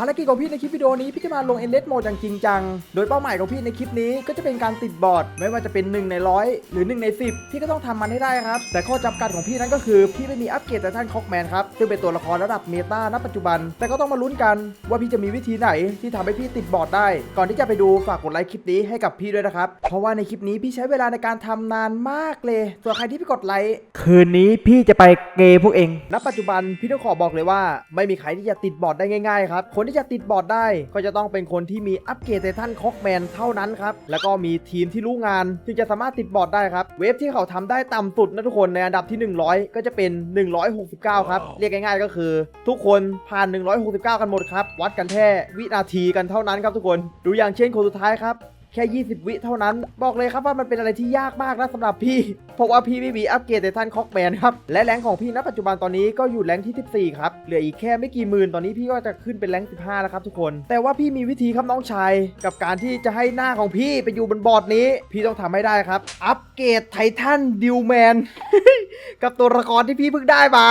ภารกิจของพี่ในคลิปวิดีโอนี้พี่จะมาลงเอนเลสโหมดอย่างจริงจัง โดยเป้าหมายของพี่ในคลิปนี้ก็จะเป็นการติดบอร์ด ไม่ว่าจะเป็น 1 ในร้อยหรือ 1 ใน 10 พี่ก็ต้องทำมันให้ได้ครับ แต่ข้อจำกัดของพี่นั้นก็คือพี่ไม่มีอัปเกรดแต่ท่านคอกแมนครับซึ่งเป็นตัวละครระดับเมตาณปัจจุบัน แต่ก็ต้องมาลุ้นกันว่าพี่จะมีวิธีไหนที่ทำให้พี่ติดบอร์ดได้ ก่อนที่จะไปดูฝากกดไลค์คลิปนี้ให้กับพี่ด้วยนะครับเพราะว่าในคลิปนี้พี่ใช้เวลาในการทำนานมากเลยส่วนใครที่พี่กดไลค์คืนนี้พี่จะไปเกย์พวกเองณปัจจุบันพี่ต้องขอบอกเลยว่า ไม่มีใครที่จะติดบอร์ดได้ง่ายๆครับคนที่จะติดบอร์ดได้ ก็จะต้องเป็นคนที่มีอัปเกรดไททันคอกแมนเท่านั้นครับ แล้วก็มีทีมที่รู้งานที่จะสามารถติดบอร์ดได้ครับ เวฟที่เขาทำได้ต่ำสุดนะทุกคนในอันดับที่ 100 ก็จะเป็น 169 ครับ เรียกง่ายๆก็คือ ทุกคนผ่าน 169 กันหมดครับ วัดกันแค่วินาทีกันเท่านั้นครับทุกคน ดูอย่างเช่นคนสุดท้ายครับ แค่ 20 วิเท่านั้น บอกเลยครับว่ามันเป็นอะไรที่ยากมากนะสำหรับพี่เพราะว่าพี่ไม่มีอัปเกรดไททันคอกแมนครับ และแรงของพี่ณปัจจุบันตอนนี้ก็อยู่แรงที่ 14 ครับ เหลืออีกแค่ไม่กี่หมื่นตอนนี้พี่ก็จะขึ้นเป็นแรง15 แล้วครับทุกคน แต่ว่าพี่มีวิธีครับน้องชาย กับการที่จะให้หน้าของพี่ไปอยู่บนบอร์ดนี้ พี่ต้องทำให้ได้ครับ อัปเกรดไททันดิวแมนกับตัวละครที่พี่เพิ่งได้มา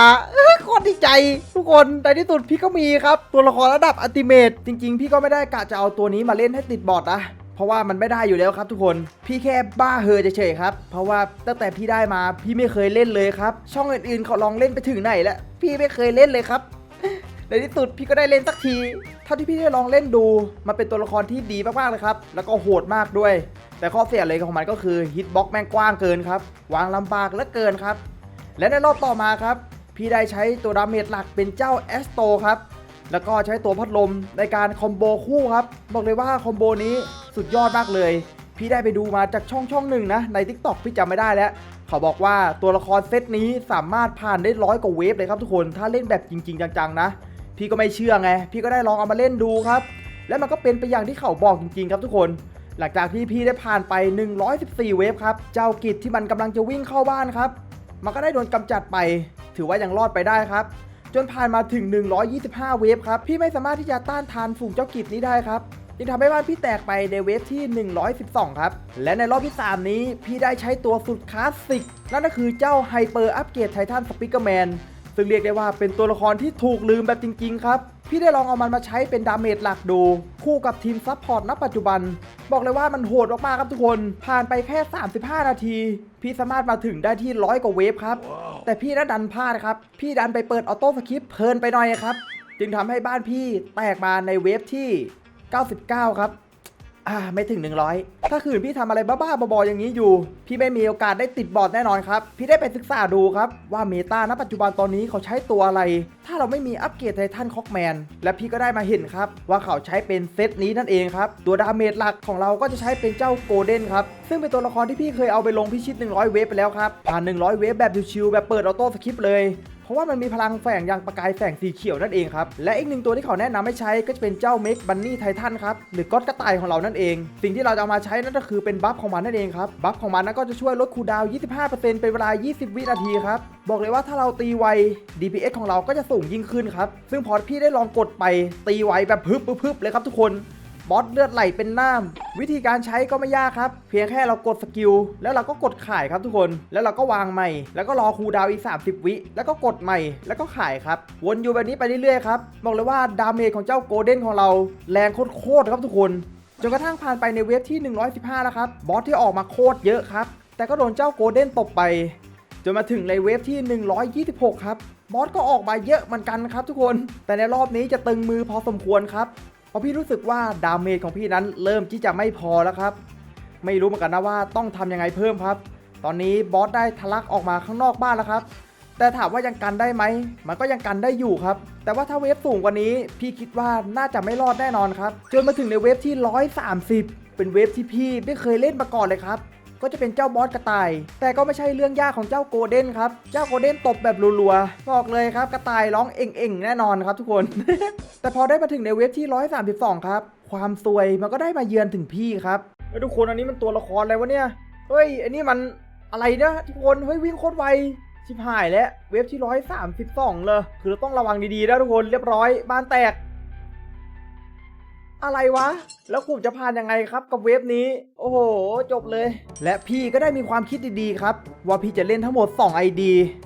โคตรดีใจ ทุกคนในที่สุดพี่ก็มีครับ ตัวละครระดับอัลติเมตจริง ๆ พี่ก็ไม่ได้กะจะเอาตัวนี้มาเล่นให้ติดบอร์ดนะ เพราะว่ามันไม่ได้อยู่แล้วครับทุกคน พี่แค่บ้าเฮอเฉยๆครับ เพราะว่าตั้งแต่พี่ได้มาพี่ไม่เคยเล่นเลยครับ ช่องอื่นๆเขาลองเล่นไปถึงไหนแล้วพี่ไม่เคยเล่นเลยครับในที่สุดพี่ก็ได้เล่นสักที เท่าที่พี่ได้ลองเล่นดู มันเป็นตัวละครที่ดีมากๆเลยครับ แล้วก็โหดมากด้วย แต่ข้อเสียเลยของมันก็คือฮิตบ็อกแม่งกว้างเกินครับ วางลำบากเหลือเกินครับ และในรอบต่อมาครับ พี่ได้ใช้ตัวดาเมจหลักเป็นเจ้าแอสโตครับ แล้วก็ใช้ตัวพัดลมในการคอมโบคู่ครับ บอกเลยว่าคอมโบนี้สุดยอดมากเลย พี่ได้ไปดูมาจากช่องช่องหนึ่งนะ ใน TikTok พี่จำไม่ได้แล้ว เขาบอกว่าตัวละครเซตนี้สามารถผ่านได้ร้อยกว่าเวฟเลยครับทุกคน ถ้าเล่นแบบจริง ๆ จังๆนะ พี่ก็ไม่เชื่อไง พี่ก็ได้ลองเอามาเล่นดูครับ และมันก็เป็นไปอย่างที่เขาบอกจริงๆ ครับทุกคน หลังจากที่พี่ได้ผ่านไป 114 เวฟครับ เจ้ากิจที่มันกำลังจะวิ่งเข้าบ้านครับ มันก็ได้โดนกำจัดไป ถือว่ายังรอดไปได้ครับ จนผ่านมาถึง 125 เวฟครับ พี่ไม่สามารถที่จะต้านทานฝูงเจ้ากิจนี้ได้ครับจึงทำให้บ้านพี่แตกไปในเวฟที่ 112 ครับ และในรอบที่ 3 นี้พี่ได้ใช้ตัวสุดคลาสสิก นั่นก็คือเจ้าไฮเปอร์อัปเกรดไททันสปิเกอร์แมนซึ่งเรียกได้ว่าเป็นตัวละครที่ถูกลืมแบบจริง ๆ ครับ พี่ได้ลองเอามันมาใช้เป็นดาเมจหลักดู คู่กับทีมซัพพอร์ตณปัจจุบัน บอกเลยว่ามันโหดมากๆครับทุกคน ผ่านไปแค่ 35 นาที พี่สามารถมาถึงได้ที่ร้อยกว่าเวฟครับ แต่พี่นัดันพลาดครับ พี่ดันไปเปิดออโต้สคริปเพลินไปหน่อยครับ จึงทำให้บ้านพี่แตกมาในเวฟที่ 99 ครับ อ่าไม่ถึง 100 ถ้าคืนพี่ทำอะไรบ้าๆบอๆอย่างนี้อยู่ พี่ไม่มีโอกาสได้ติดบอร์ดแน่นอนครับ พี่ได้ไปศึกษาดูครับ ว่าเมตาณปัจจุบันตอนนี้เขาใช้ตัวอะไร ถ้าเราไม่มีอัปเกรดไททันคอกแมนและพี่ก็ได้มาเห็นครับ ว่าเขาใช้เป็นเซตนี้นั่นเองครับ ตัวดาเมจหลักของเราก็จะใช้เป็นเจ้าโกลเด้นครับ ซึ่งเป็นตัวละครที่พี่เคยเอาไปลงพิชิต 100 เวฟไปแล้วครับผ่าน 100 เวฟแบบชิวๆแบบเปิดออโต้สคริปต์เลย เพราะว่ามันมีพลังแฝงอย่างประกายแสงสีเขียวนั่นเองครับ และอีกหนึ่งตัวที่เขาแนะนำให้ใช้ก็จะเป็นเจ้าเมกบันนี่ไททันครับหรือก๊อตกระต่ายของเรานั่นเอง สิ่งที่เราจะเอามาใช้นั่นก็คือเป็นบัฟของมันนั่นเองครับบัฟของมันนั้นก็จะช่วยลดคูดาวน์25%เป็นเวลา 20 วินาทีครับบอกเลยว่าถ้าเราตีไว DPS ของเราก็จะสูงยิ่งขึ้นครับซึ่งพอพี่ได้ลองกดไปตีไวแบบพึบพึบพึบเลยครับทุกคน บอสเลือดไหลเป็นน้ำวิธีการใช้ก็ไม่ยากครับ เพียงแค่เรากดสกิลแล้วเราก็กดขายครับทุกคน แล้วเราก็วางใหม่ แล้วก็รอคูดาวอีก 30 วิ แล้วก็กดใหม่ แล้วก็ขายครับ วนอยู่แบบนี้ไปเรื่อยๆครับบอกเลยว่าดาเมจของเจ้าโกลเด้นของเรา แรงโคตรๆครับทุกคนจนกระทั่งผ่านไปในเวฟที่ 115 แล้วครับ บอสที่ออกมาโคตรเยอะครับ แต่ก็โดนเจ้าโกลเด้นตบไป จนมาถึงในเวฟที่ 126 ครับ บอสก็ออกมาเยอะเหมือนกันครับทุกคน แต่ในรอบนี้จะตึงมือพอสมควรครับ เพราะพี่รู้สึกว่าดาเมจของพี่นั้นเริ่มที่จะไม่พอแล้วครับ ไม่รู้เหมือนกันนะว่าต้องทำยังไงเพิ่มครับ ตอนนี้บอสได้ทะลักออกมาข้างนอกบ้านแล้วครับ แต่ถามว่ายังกันได้ไหม มันก็ยังกันได้อยู่ครับ แต่ว่าถ้าเวฟสูงกว่านี้ พี่คิดว่าน่าจะไม่รอดแน่นอนครับ จนมาถึงในเวฟที่ 130 เป็นเวฟที่พี่ไม่เคยเล่นมาก่อนเลยครับ ก็จะเป็นเจ้าบอสกระต่าย แต่ก็ไม่ใช่เรื่องยากของเจ้าโกลเด้นครับ เจ้าโกลเด้นตบแบบรัวๆบอกเลยครับกระต่ายร้องเอ่งๆ แน่นอนครับทุกคน แต่พอได้มาถึงในเวฟที่ 132 ครับ ความซวยมันก็ได้มาเยือนถึงพี่ครับเฮ้ทุกคนอันนี้มันตัวละครอะไรวะเนี่ยเฮ้ยอันนี้มันอะไรเนี่ยทุกคนเฮ้ยวิ่งโคตรไวชิบหายแล้วเวฟที่ 132 เลยคือเราต้องระวังดีๆนะทุกคนเรียบร้อยบ้านแตก อะไรวะ แล้วผมจะผ่านยังไงครับกับเวฟนี้ โอ้โห จบเลย และพี่ก็ได้มีความคิดดีๆครับ ว่าพี่จะเล่นทั้งหมด 2 ID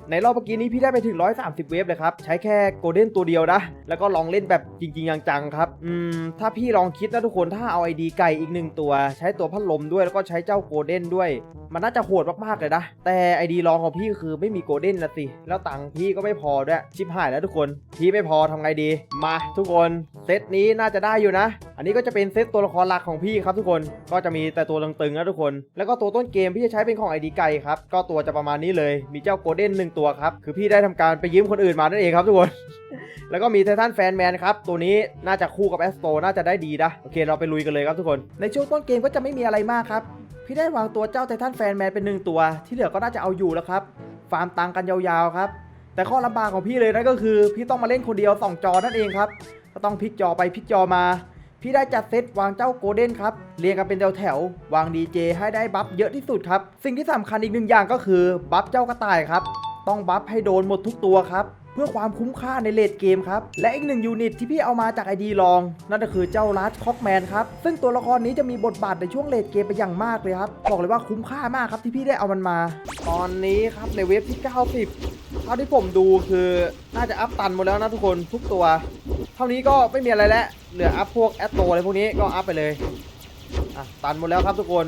ในรอบเมื่อกี้นี้พี่ได้ไปถึง 130 เวฟเลยครับ ใช้แค่โกลเด้นตัวเดียวนะ แล้วก็ลองเล่นแบบจริงๆจังๆครับ อืม ถ้าพี่ลองคิดนะทุกคนถ้าเอา ID ไก่อีกหนึ่งตัว ใช้ตัวพัดลมด้วยแล้วก็ใช้เจ้าโกลเด้นด้วย มันน่าจะโหดมากๆเลยนะ แต่ ID รองของพี่คือไม่มีโกลเด้นนะสิ แล้วตังค์พี่ก็ไม่พอด้วย ชิบหายแล้วทุกคน พี่ไม่พอทำไงดี มาทุกคนเซตนี้น่าจะได้อยู่นะ อันนี้ก็จะเป็นเซตตัวละครหลักของพี่ครับทุกคน ก็จะมีแต่ตัวตึงๆนะทุกคน แล้วก็ตัวต้นเกมพี่จะใช้เป็นของ ID ไก่ครับ ก็ตัวจะประมาณนี้เลย มีเจ้าโกลเด้นหนึ่งตัวครับ คือพี่ได้ทำการไปยืมคนอื่นมานั่นเองครับทุกคนแล้วก็มีไททันแฟนแมนครับ ตัวนี้น่าจะคู่กับแอสโตน่าจะได้ดีนะ โอเคเราไปลุยกันเลยครับทุกคน ในช่วงต้นเกมก็จะไม่มีอะไรมากครับ พี่ได้วางตัวเจ้าไททันแฟนแมนเป็นหนึ่งตัว ที่เหลือก็น่าจะเอาอยู่แล้วครับ ฟาร์มตังค์กันยาวๆครับ แต่ข้อลำบากของพี่เลยนั่นก็คือ พี่ต้องมาเล่นคนเดียวสองจอนั่นเองครับ ก็ต้องพลิกจอไปพลิกจอมา พี่ได้จัดเซตวางเจ้าโกลเด้นครับเรียงกันเป็นแถวแถวๆวางดีเจให้ได้บัฟเยอะที่สุดครับ สิ่งที่สำคัญอีกหนึ่งอย่างก็คือบัฟเจ้ากระต่ายครับ ต้องบัฟให้โดนหมดทุกตัวครับ เพื่อความคุ้มค่าในเลดเกมครับ และอีกหนึ่งยูนิตที่พี่เอามาจากไอดีลอง นั่นก็คือเจ้าลัสคอกแมนครับ ซึ่งตัวละครนี้จะมีบทบาทในช่วงเลดเกมไปอย่างมากเลยครับ บอกเลยว่าคุ้มค่ามากครับที่พี่ได้เอามันมา ตอนนี้ครับในเว็บที่ 90 เท่าที่ผมดูคือน่าจะอัพตันหมดแล้วนะทุกคนทุกตัว เท่านี้ก็ไม่มีอะไรแล้วเหลืออัพพวกแอตโตอะไรพวกนี้ก็อัพไปเลยอะตันหมดแล้วครับทุกคน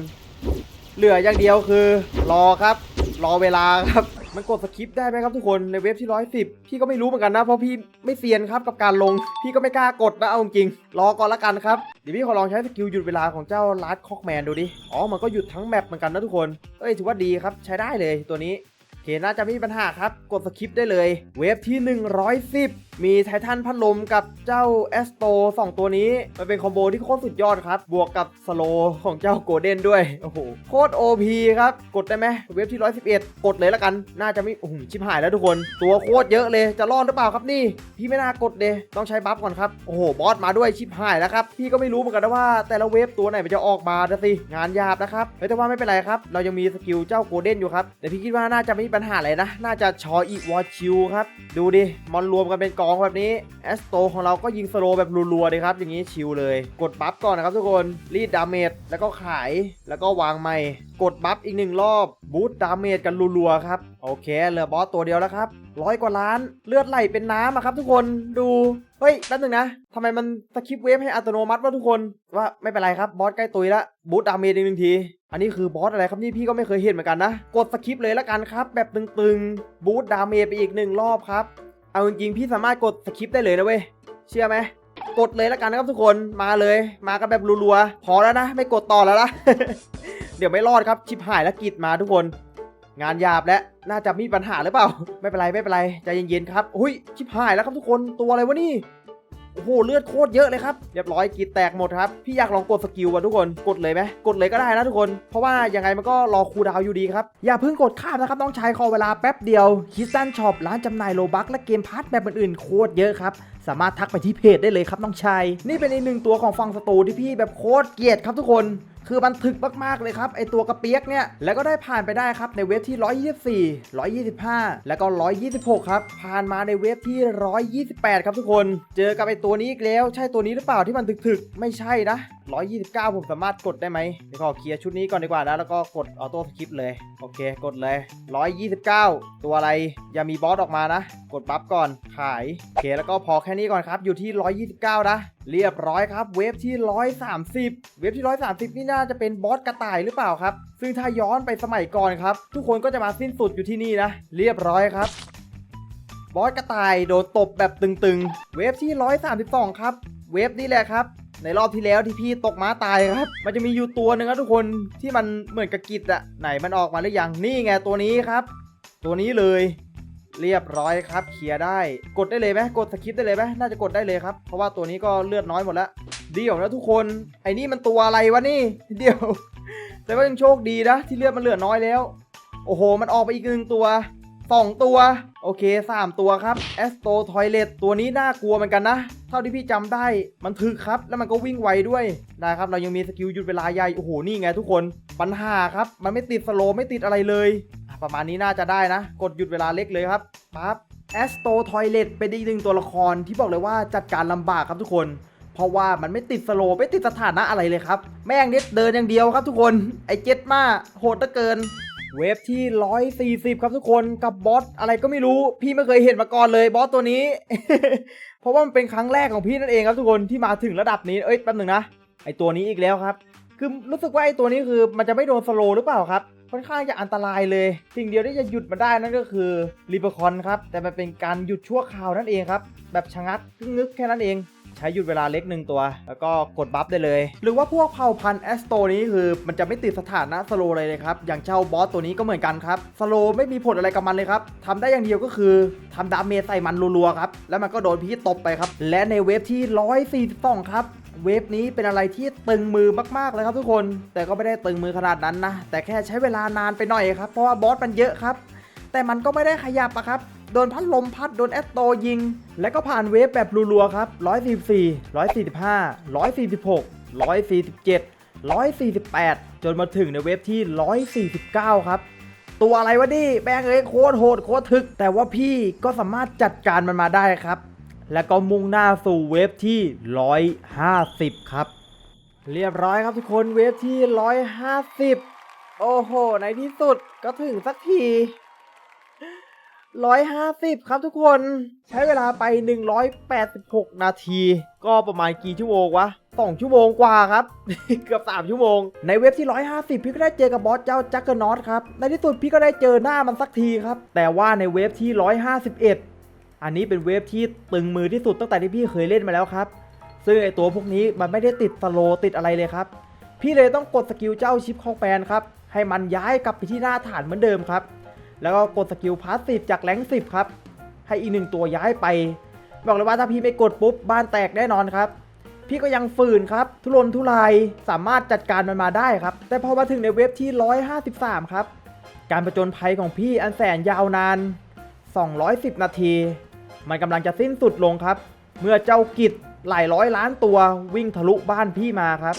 เหลืออย่างเดียวคือรอครับ รอเวลาครับ มันกดสคริปต์ได้ไหมครับทุกคนในเว็บที่ร้อยสิบพี่ก็ไม่รู้เหมือนกันนะ เพราะพี่ไม่เซียนครับกับการลง พี่ก็ไม่กล้ากดนะเอาจริงรอก่อนละกันครับเดี๋ยวพี่ขอลองใช้สกิลหยุดเวลาของเจ้าลัดคอกแมนดูดิอ๋อมันก็หยุดทั้งแมปเหมือนกันนะทุกคนเอ้ยถือว่าดีครับใช้ได้เลยตัวนี้โอเคน่าจะไม่มีปัญหาครับ กดสคริปต์ได้เลย เวฟที่ 110 มีไททันพัดลมกับเจ้าแอสโต2ตัวนี้ มันเป็นคอมโบที่โคตรสุดยอดครับ บวกกับสโลของเจ้าโกลเด้นด้วย โอ้โห โคตร OP ครับ กดได้ไหมเวฟที่ 111 กดเลยละกัน น่าจะไม่โอ้โหชิบหายแล้วทุกคน ตัวโคตรเยอะเลยจะรอดหรือเปล่าครับนี่ พี่ไม่น่ากดเดยต้องใช้บัฟก่อนครับ โอ้โห บอสมาด้วยชิบหายแล้วครับ พี่ก็ไม่รู้เหมือนกันนะว่าแต่ละเวฟตัวไหนมันจะออกมาสิงานยาบนะครับแต่ว่าไม่เป็นไรครับ เรายังมีสกิลเจ้าโกลเด้นอยู่ครับแต่พี่คิดว่าน่าจะไม่มีปัญหาอะไรนะ น่าจะชออีวอชิวครับดูดิมอนรวมกันเป็นกองแบบนี้แอสโตของเราก็ยิงสโลว์แบบรัวๆเลยครับ อย่างนี้ชิวเลย กดบัฟก่อนนะครับทุกคนรีดดาเมจแล้วก็ขายแล้วก็วางใหม่กดบัฟอีกหนึ่งรอบบูตดาเมจกันรัวๆครับโอเคเหลือบอสตัวเดียวแล้วครับร้อยกว่าล้านเลือดไหลเป็นน้ำอะครับ ทุกคนดูเฮ้ยแป๊บนึงนะทำไมมันสคิปเวฟให้อัตโนมัติวะทุกคนว่าไม่เป็นไรครับบอสใกล้ตุยละบูตดาเมจอีกหนึ่งทีอันนี้คือบอสอะไรครับนี่พี่ก็ไม่เคยเห็นเหมือนกันนะ กดสคิปเลยละกันครับ แบบตึงๆบูตดาเมจไปอีกหนึ่งรอบครับ เอาจริงๆพี่สามารถกดสคิปได้เลยนะเว้ย เชื่อไหม กดเลยละกันนะครับทุกคน มาเลย มากันแบบรัวๆ พอแล้วนะ ไม่กดต่อแล้วละ เดี๋ยวไม่รอดครับ ชิบหายแล้วกิดมาทุกคน งานหยาบและ น่าจะมีปัญหาหรือเปล่า ไม่เป็นไรไม่เป็นไร ใจเย็นๆครับ อุ้ย ชิบหายแล้วครับทุกคน ตัวอะไรวะนี่ โอ้โหเลือดโคตรเยอะเลยครับเรียบร้อยกีดแตกหมดครับพี่อยากลองกดสกิลว่ะทุกคนกดเลยไหมกดเลยก็ได้นะทุกคน เพราะว่ายังไงมันก็รอคูดาวอยู่ดีครับอย่าเพิ่งกดข้ามนะครับต้องใช้คอเวลาแป๊บเดียวคิสตันช็อปร้านจำหน่ายโลบักและเกมพาร์ทแบบอื่นๆโคตรเยอะครับ สามารถทักไปที่เพจได้เลยครับน้องชายนี่เป็นอีกหนึ่งตัวของฟังสตูที่พี่แบบโคตรเกลียดครับทุกคนคือมันถึกมากๆเลยครับไอตัวกระเปียกเนี่ยแล้วก็ได้ผ่านไปได้ครับในเวฟที่ 124 125 แล้วก็ 126 ครับ ผ่านมาในเวฟที่ 128 ครับทุกคน เจอกับไอตัวนี้อีกแล้ว ใช่ตัวนี้หรือเปล่าที่มันถึกๆ ไม่ใช่นะ129 ผมสามารถกดได้ไหมเดี๋ยวขอเคลียร์ชุดนี้ก่อนดีกว่านะ แล้วก็กดออโต้สคิปเลย โอเค กดเลย 129 ตัวอะไร อย่ามีบอสออกมานะ กดบัฟก่อน ขาย โอเค แล้วก็พอแค่นี้ก่อนครับ อยู่ที่ 129 นะ เรียบร้อยครับ เวฟที่ 130 เวฟที่ 130 นี่น่าจะเป็นบอสกระต่ายหรือเปล่าครับ ซึ่งถ้าย้อนไปสมัยก่อนครับ ทุกคนก็จะมาสิ้นสุดอยู่ที่นี่นะ เรียบร้อยครับบอสกระต่ายโดนตบแบบตึงๆ เวฟที่ 132 ครับ เวฟนี่แหละครับ ในรอบที่แล้วที่พี่ตกม้าตายครับ มันจะมีอยู่ตัวหนึ่งครับทุกคนที่มันเหมือนกับกิจอะไหนมันออกมาหรือยังนี่ไงตัวนี้ครับ ตัวนี้เลยเรียบร้อยครับเคลียร์ได้ กดได้เลยไหมกดสคิปได้เลยไหมน่าจะกดได้เลยครับเพราะว่าตัวนี้ก็เลือดน้อยหมดแล้วเดี๋ยวนะทุกคนไอ้นี่มันตัวอะไรวะนี่เดี๋ยว แต่ก็ยังโชคดีนะที่เลือดมันเหลือน้อยแล้ว โอ้โห มันออกไปอีกหนึ่งตัว สองตัว โอเคสามตัวครับแอสโตทอยเลตตัวนี้น่ากลัวเหมือนกันนะ เท่าที่พี่จำได้มันถึกครับ แล้วมันก็วิ่งไวด้วยได้ครับ เรายังมีสกิลหยุดเวลาใหญ่ โอ้โห นี่ไงทุกคน ปัญหาครับ มันไม่ติดสโลว์ไม่ติดอะไรเลย ประมาณนี้น่าจะได้นะ กดหยุดเวลาเล็กเลยครับปั๊บแอสโตทอยเลตเป็นอีกหนึ่งตัวละครที่บอกเลยว่าจัดการลำบากครับทุกคน เพราะว่ามันไม่ติดสโลว์ไม่ติดสถานะอะไรเลยครับ แม่งนิดเดินอย่างเดียวครับทุกคนไอเจ็ดมาโหดเหลือเกิน เวฟที่ 140 ครับทุกคนกับบอสอะไรก็ไม่รู้ พี่ไม่เคยเห็นมาก่อนเลยบอสตัวนี้ เพราะว่ามันเป็นครั้งแรกของพี่นั่นเองครับทุกคนที่มาถึงระดับนี้เอ้ยแป๊บหนึงนะไอตัวนี้อีกแล้วครับคือรู้สึกว่าไอตัวนี้คือมันจะไม่โดนสโลหรือเปล่าครับค่อนข้างจะอันตรายเลย สิ่งเดียวที่จะหยุดมันได้นั่นก็คือรีเบคอนครับแต่มันเป็นการหยุดชั่วคราวนั่นเองครับแบบชะงักงึกแค่นั้นเอง ใช้หยุดเวลาเล็กหนึ่งตัว แล้วก็กดบัฟได้เลย หรือว่าพวกเผ่าพันธุ์แอสโตนี้คือมันจะไม่ติดสถานะสโลเลยเลยครับอย่างเจ้าบอสตัวนี้ก็เหมือนกันครับสโลไม่มีผลอะไรกับมันเลยครับทำได้อย่างเดียวก็คือทำดาเมจใส่มันรัวๆครับแล้วมันก็โดนพี่ตบไปครับและในเวฟที่ 142 ครับเวฟนี้เป็นอะไรที่ตึงมือมากๆเลยครับทุกคน แต่ก็ไม่ได้ตึงมือขนาดนั้นนะ แต่แค่ใช้เวลานานไปหน่อยครับ เพราะว่าบอสมันเยอะครับ แต่มันก็ไม่ได้ขยับอะครับ โดนพัดลมพัดโดนแอตโตยิง และก็ผ่านเวฟแบบรัวๆครับ 144 145 146 147 148 จนมาถึงในเวฟที่ 149 ครับ ตัวอะไรวะนี่แบงเอ้ยโคตรโหดโคตรถึก แต่ว่าพี่ก็สามารถจัดการมันมาได้ครับ แล้วก็มุ่งหน้าสู่เวฟที่ 150 ครับ เรียบร้อยครับทุกคนเวฟที่ 150 โอ้โห ในที่สุดก็ถึงสักที 150 ครับทุกคนใช้เวลาไป 186 นาที ก็ประมาณกี่ชั่วโมงวะ2ชั่วโมงกว่าครับ เกือบ3ชั่วโมง ในเว็บที่ 150 พี่ก็ได้เจอกับบอสเจ้าจักเกอร์นอตครับ ในที่สุดพี่ก็ได้เจอหน้ามันสักทีครับ แต่ว่าในเว็บที่ 151 อันนี้เป็นเว็บที่ตึงมือที่สุดตั้งแต่ที่พี่เคยเล่นมาแล้วครับ ซึ่งไอตัวพวกนี้มันไม่ได้ติดสโลติดอะไรเลยครับ พี่เลยต้องกดสกิลเจ้าชิปคองแปนครับให้มันย้ายกลับไปที่หน้าฐานเหมือนเดิมครับ แล้วก็กดสกิลพาสซีฟจากแรงสิบครับ ให้อีกหนึ่งตัวย้ายไป บอกเลยว่าถ้าพี่ไม่กดปุ๊บบ้านแตกแน่นอนครับ พี่ก็ยังฝืนครับ ทุรนทุรายสามารถจัดการมันมาได้ครับ แต่พอมาถึงในเว็บที่ 153 ครับ การประจนภัยของพี่อันแสนยาวนาน 210 นาที มันกำลังจะสิ้นสุดลงครับ เมื่อเจ้ากิจหลายร้อยล้านตัววิ่งทะลุบ้านพี่มาครับ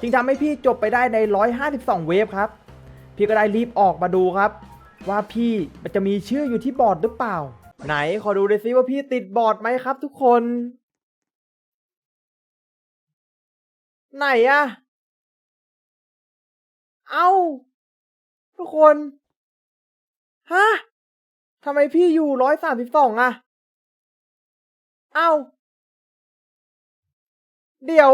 จึงทำให้พี่จบไปได้ใน 152 เวฟครับ พี่ก็ได้รีบออกมาดูครับ ว่าพี่มันจะมีชื่ออยู่ที่บอร์ดหรือเปล่า ไหนขอดูเลยซิว่าพี่ติดบอร์ดไหมครับทุกคน ไหนอะเอ้า ทุกคน ฮะทำไมพี่อยู่ร้อยสามสิบสองอะเอ้า เดี๋ยว